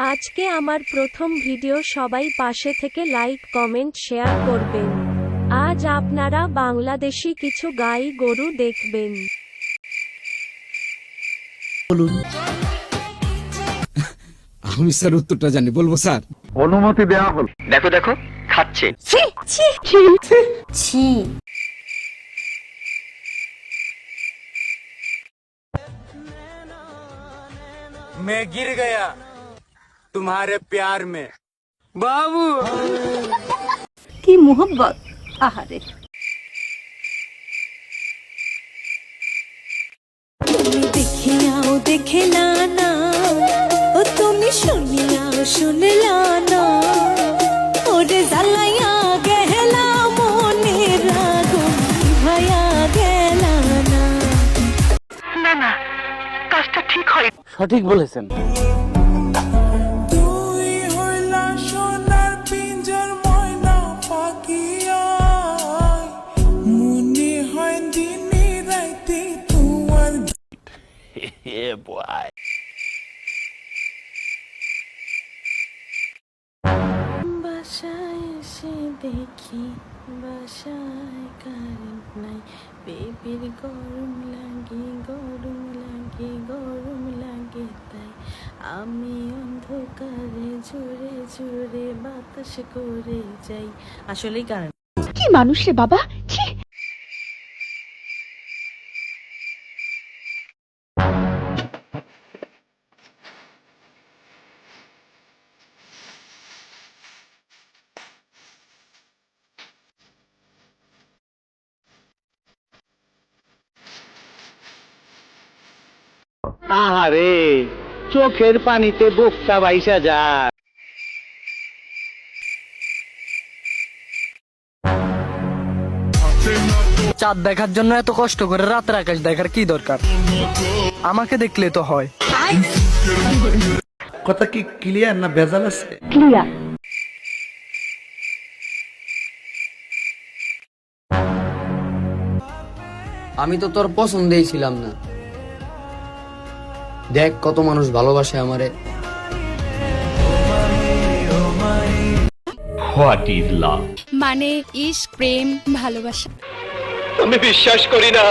আজকে আমার প্রথম ভিডিও সবাই পাশে থেকে লাইক কমেন্ট শেয়ার করবেন আজ আপনারা বাংলাদেশি কিছু গাই গরু দেখবেন বলুন আমি স্যার উত্তরটা জানি বলবো স্যার অনুমতি দেওয়া হল দেখো দেখো খাচ্ছে ছি मैं गिर गया তোমারে প্যার মে বাবু কি মোহব্বত আহারে তুমি দেখিয়াও দেখেলা না ও তুমি শুনিয়াও শুনলা না ওরে জ্বালাইয়া ভাইয়া গেলা না না সঠিক বলেছেন। বাসায় এসে দেখি বাসায় কারেন্ট নাই। বেবির গরম লাগে গরম লাগে গরম লাগে তাই। আমি অন্ধকারে জুড়ে জুড়ে বাতাস করে যাই। আসলেই কারেন্ট কি মানুষ রে বাবা? আহারে চোখের পানিতে বোকটা বাইসা যায় চাঁদ দেখার জন্য এত কষ্ট করে রাতের আকাশ দেখার কি দরকার? আমাকে দেখলে তো হয়। কথা কি ক্লিয়ার না ভেজাল আছে? ক্লিয়ার আমি তো তোর পছন্দেই ছিলাম না। দেখ কত মানুষ ভালোবাসে আমারে। মানে ইস প্রেম ভালোবাসা। আমি বিশ্বাস করি না।